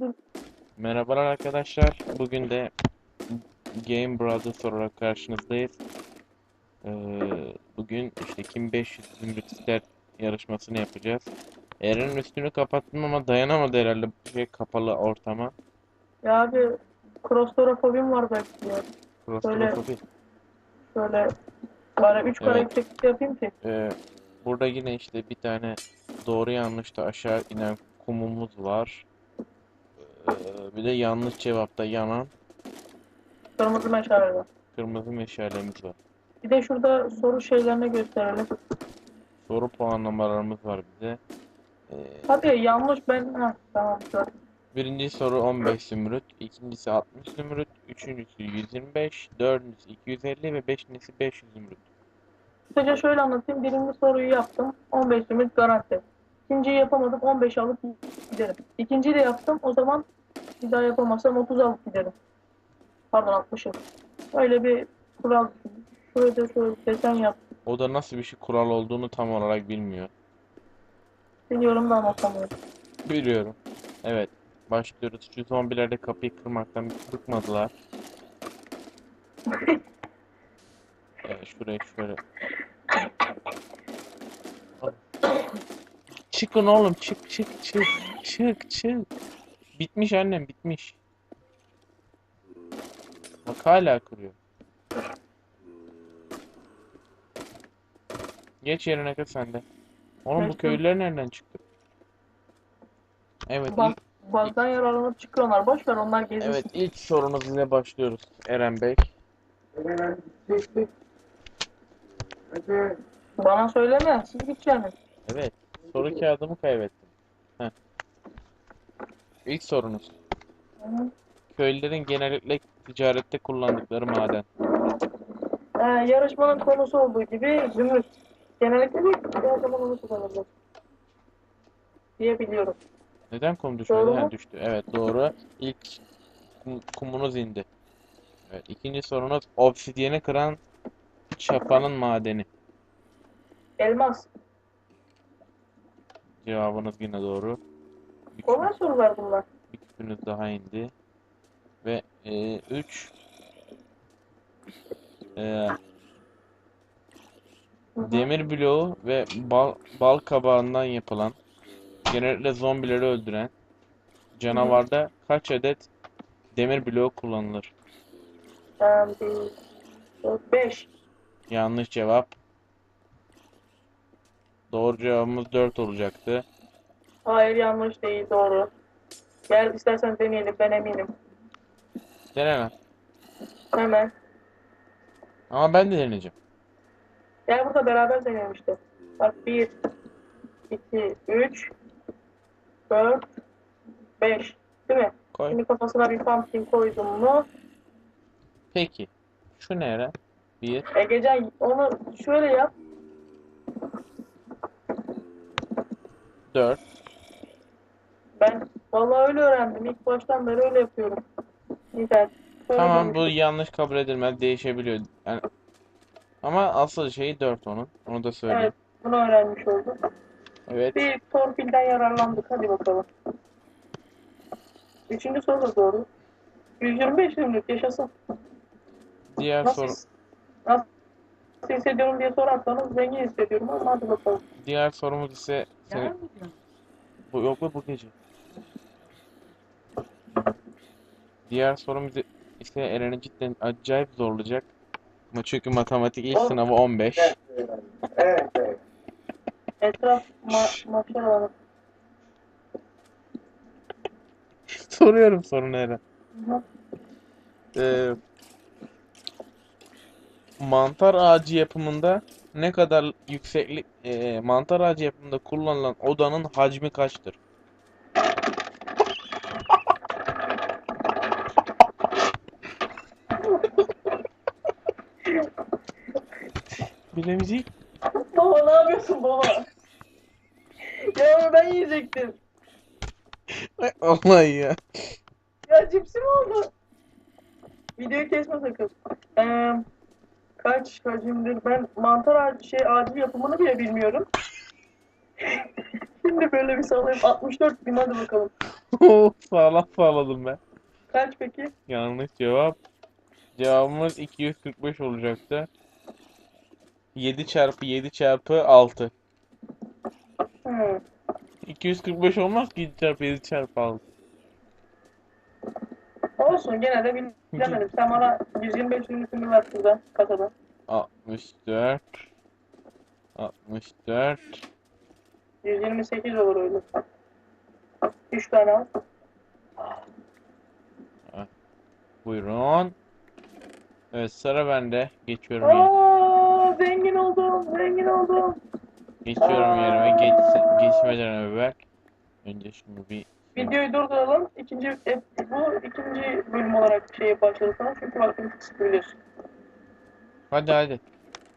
dur. Merhabalar arkadaşlar. Bugün de Game Brothers olarak karşınızdayız. Ee, bugün işte kim 500 zümrüt ister yarışmasını yapacağız. Eren'in üstünü kapattım ama dayanamadı herhalde bu şey kapalı ortama. Ya abi klostrofobim var belki ya. Klostrofobi. Şöyle bari 3 kare Evet. yükseklik yapayım ki. Ee, burada yine işte bir tane doğru yanlış da aşağı inen kumumuz var. Ee, bir de yanlış cevapta yanan Kırmızı meşale. kırmızı meşalemiz var. Bir de şurada soru şeylerini gösterelim. Soru puanlamalarımız var bir de. Ee, Hadi yanlış ben... Heh, tamam birinci soru 15 zümrüt, ikincisi 60 zümrüt, üçüncüsü 125, dördüncüsü 250 ve beşincisi 500 zümrüt. Kısaca şöyle anlatayım. Birinci soruyu yaptım. 15 ümit garanti. İkinciyi yapamadım. 15 alıp giderim. İkinciyi de yaptım. O zaman bir daha yapamazsam 30 alıp giderim. Pardon 60'ı. Öyle bir kural. Şuraya da şöyle desen yap. O da nasıl bir şey kural olduğunu tam olarak bilmiyor. Biliyorum da anlatamıyorum. Biliyorum. Evet. Başlıyoruz. Şu zombiler de kapıyı kırmaktan bıkmadılar. Evet, şuraya şöyle. Çıkın oğlum çık çık çık çık çık. Bitmiş annem bitmiş. Bak hala kırıyor. Geç yerine kız sen de. Oğlum bu Geçtim. köylüler nereden çıktı? Evet Bak, ilk, bazdan yararlanıp çıkıyorlar. Boş ver onlar gezsin. evet ilk sorunuz ile başlıyoruz Eren Bey. Bana söyleme. Siz gideceksiniz. Evet. Soru kağıdımı kaybettim. Heh. İlk sorunuz. Köylülerin genellikle ticarette kullandıkları maden. Ee, yarışmanın konusu olduğu gibi zümrüt. Genellikle değil. Her zaman onu kullanırlar. Diye biliyorum. Neden kum düşmedi? Doğru Ha, düştü. Evet doğru. İlk kum- kumunuz indi. Evet. İkinci sorunuz obsidiyeni kıran çapanın madeni. Elmas. Cevabınız yine doğru. Bir Kolay sorular bunlar. bir küpünüz daha indi. Ve 3 Hı hı. demir bloğu ve bal, bal kabağından yapılan genellikle zombileri öldüren canavarda kaç adet demir bloğu kullanılır? Ee, bir, dört, beş. Yanlış cevap. Doğru cevabımız 4 olacaktı. Hayır yanlış değil doğru. Gel istersen deneyelim ben eminim. Dene lan. Hemen. Ama ben de deneyeceğim. Gel burada beraber deneyelim işte. Bak bir, iki, üç, dört, beş. Değil mi? Koy. Şimdi kafasına bir pumpkin koydum mu? Peki. Şu ne Eren? 1, Egecan onu şöyle yap. 4, Ben vallahi öyle öğrendim. İlk baştan beri öyle yapıyorum. Güzel. Tamam bu yanlış kabul edilmez. Değişebiliyor. Yani, ama asıl şeyi 4 onun. Onu da söyleyeyim. Evet, bunu öğrenmiş olduk. Evet. Bir torpilden yararlandık. Hadi bakalım. Üçüncü soru da doğru. 125 günlük yaşasın. Diğer Nasıl, soru nasıl hissediyorum diye sorarsanız zengin hissediyorum ama hadi bakalım. diğer sorumuz ise senin bu yok mu bu gece? Diğer sorumuz ise Eren'i cidden acayip zorlayacak. Ama çünkü matematik ilk sınavı 15. Evet, evet. Etraf ma maçlar var. Soruyorum sorunu Eren. Hı. Ee, mantar ağacı yapımında ne kadar yükseklik ee, mantar ağacı yapımında kullanılan odanın hacmi kaçtır? Bilemeyecek. Baba ne yapıyorsun baba? ya ben yiyecektim. Ay, Allah ya. Ya cipsi mi oldu? Videoyu kesme sakın. Ee, kaç hacimdir? Ben mantar ağacı, şey, ağacı yapımını bile bilmiyorum. Şimdi böyle bir sallayayım. 64 bin hadi bakalım. Sağlam sağladım ben. Kaç peki? Yanlış cevap. Cevabımız 245 olacaktı. 7 çarpı 7 çarpı 6. Hmm. 245 olmaz ki 7 çarpı 7 çarpı 6. Olsun gene de bilemedim. Sen bana 125 ünlüsünü ver şuradan kasadan. 64 64 128 olur öyle. 3 tane al. Buyurun. Evet sıra bende. Geçiyorum yerime. Aa, zengin oldum, zengin oldum. Geçiyorum yerime. Geç, geçmeden evvel. Önce şunu bir Videoyu durduralım. İkinci, e, bu ikinci bölüm olarak şey başladı sana çünkü vaktimiz kısıtlı biliyorsun. Hadi hadi.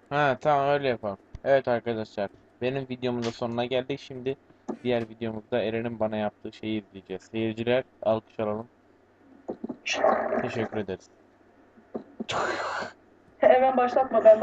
Ha tamam öyle yapalım. Evet arkadaşlar. Benim videomun da sonuna geldik. Şimdi diğer videomuzda Eren'in bana yaptığı şeyi izleyeceğiz. Seyirciler alkış alalım. Teşekkür ederiz. Hemen başlatma ben